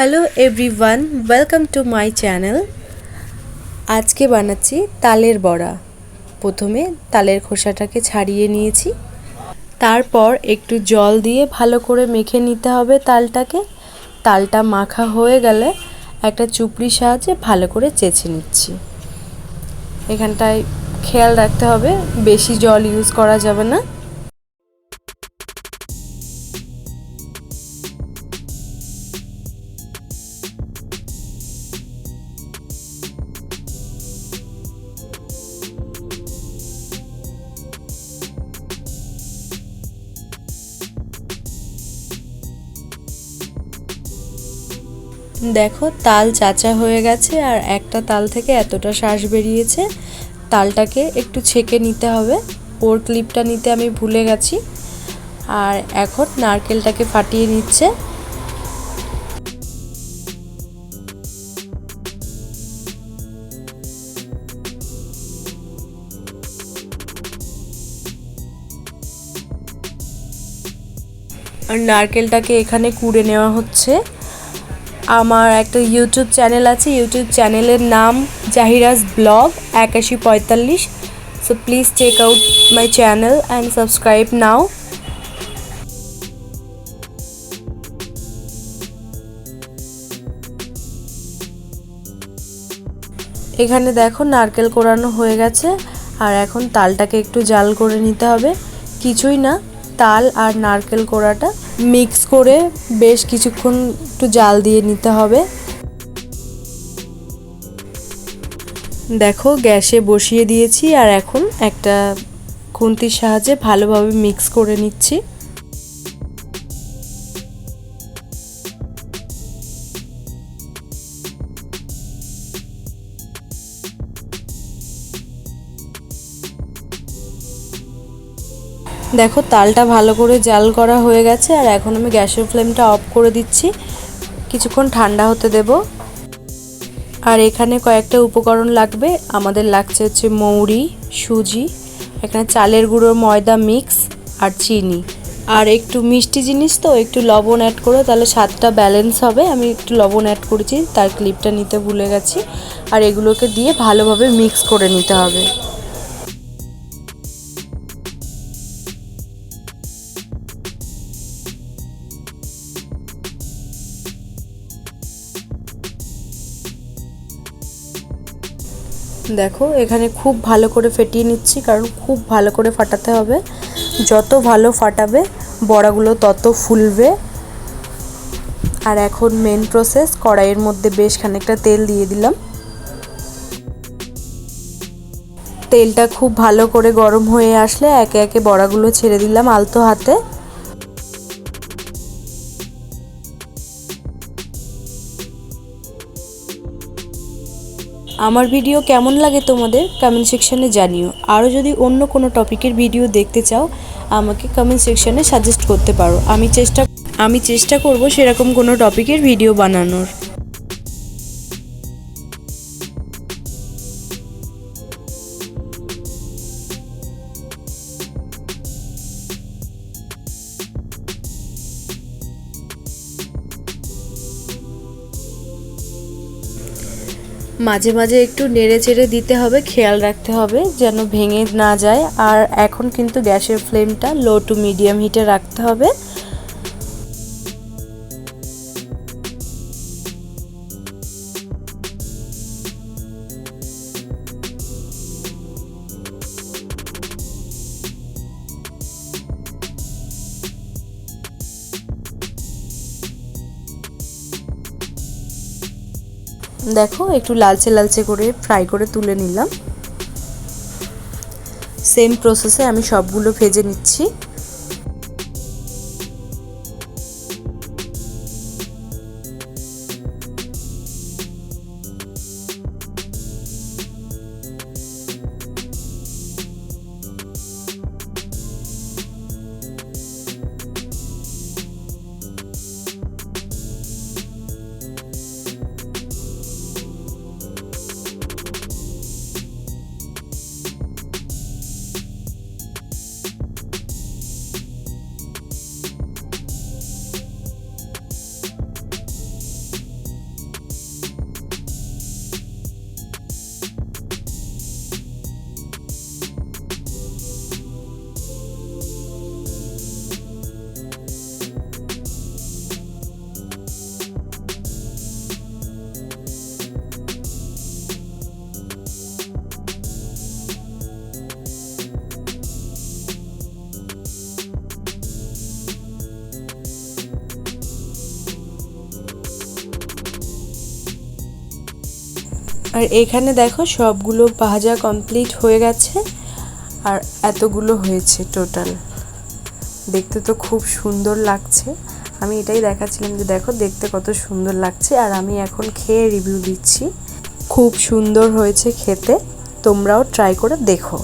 Hello everyone welcome to my channel আজকে বানাচ্ছি তালের বড়া। প্রথমে তালের খোসাটাকে ছাড়িয়ে নিয়েছি। তারপর একটু জল দিয়ে ভালো করে মেখে নিতে হবে তালটাকে। তালটা মাখা হয়ে গেলে একটা চুপড়ির সাহায্যে ভালো করে চেঁচে নিচ্ছি। এখানটায় খেয়াল রাখতে হবে, বেশি জল ইউজ করা যাবে না। দেখো, তাল চাচা হয়ে গেছে আর একটা তাল থেকে এতটা শ্বাস বেরিয়েছে। তালটাকে একটু ছেঁকে নিতে হবে। ওর ক্লিপটা নিতে আমি ভুলে গেছি। আর এখন নারকেলটাকে ফাটিয়ে নিচ্ছে। আর নারকেলটাকে এখানে কুড়ে নেওয়া হচ্ছে। আমার একটা ইউটিউব চ্যানেল আছে ইউটিউব চ্যানেলের নাম জাহিরাজ ব্লগ একাশি পঁয়তাল্লিশ। So please check out my channel and subscribe now এখানে দেখো নারকেল কোরানো হয়ে গেছে, আর এখন তালটাকে একটু জাল করে নিতে হবে। কিছুই না, তাল আর নারকেল কোড়াটা মিক্স করে বেশ কিছুক্ষণ একটু জাল দিয়ে নিতে হবে। দেখো, গ্যাসে বসিয়ে দিয়েছি আর এখন একটা খুন্তির সাহায্যে ভালোভাবে মিক্স করে নিচ্ছি। দেখো, তালটা ভালো করে জাল করা হয়ে গেছে, আর এখন আমি গ্যাসের ফ্লেমটা অফ করে দিচ্ছি। কিছুক্ষণ ঠান্ডা হতে দেব। আর এখানে কয়েকটা উপকরণ লাগবে। আমাদের লাগছে হচ্ছে মৌরি, সুজি, এখানে চালের গুঁড়োর ময়দা মিক্স, আর চিনি। আর একটু মিষ্টি জিনিস তো, একটু লবণ অ্যাড করো, তাহলে স্বাদটা ব্যালেন্স হবে। আমি একটু লবণ অ্যাড করেছি, তার ক্লিপটা নিতে ভুলে গেছি। আর এগুলোকে দিয়ে ভালোভাবে মিক্স করে নিতে হবে। দেখো, এখানে খুব ভালো করে ফেটিয়ে নিচ্ছি, কারণ খুব ভালো করে ফাটাতে হবে। যত ভালো ফাটাবে, বড়াগুলো তত ফুলবে। আর এখন মেন প্রসেস কড়াইয়ের মধ্যে বেশ খানিকটা তেল দিয়ে দিলাম। তেলটা খুব ভালো করে গরম হয়ে আসলে একে একে বড়াগুলো ছেড়ে দিলাম আলতো হাতে। আমার ভিডিও কেমন লাগে তোমাদের কমেন্ট সেকশানে জানিও। আরও যদি অন্য কোনো টপিকের ভিডিও দেখতে চাও, আমাকে কমেন্ট সেকশানে সাজেস্ট করতে পারো। আমি চেষ্টা আমি চেষ্টা করব সেরকম কোনো টপিকের ভিডিও বানানোর। মাঝে মাঝে একটু নেড়ে চেড়ে দিতে হবে, খেয়াল রাখতে হবে যেন ভেঙে না যায়। আর এখন কিন্তু গ্যাসের ফ্লেমটা লো টু মিডিয়াম হিটে রাখতে হবে। দেখো, একটু লালচে লালচে করে ফ্রাই করে তুলে নিলাম। সেম প্রসেসে আমি সবগুলো ভেজে নিচ্ছি। আর এখানে দেখো সবগুলো ভাজা কমপ্লিট হয়ে গেছে আর এতগুলো হয়েছে টোটাল দেখতে তো খুব সুন্দর লাগছে। আমি এটাই দেখাচ্ছিলাম যে দেখো দেখতে কত সুন্দর লাগছে আর আমি এখন খেয়ে রিভিউ দিচ্ছি। খুব সুন্দর হয়েছে খেতে। তোমরাও ট্রাই করে দেখো।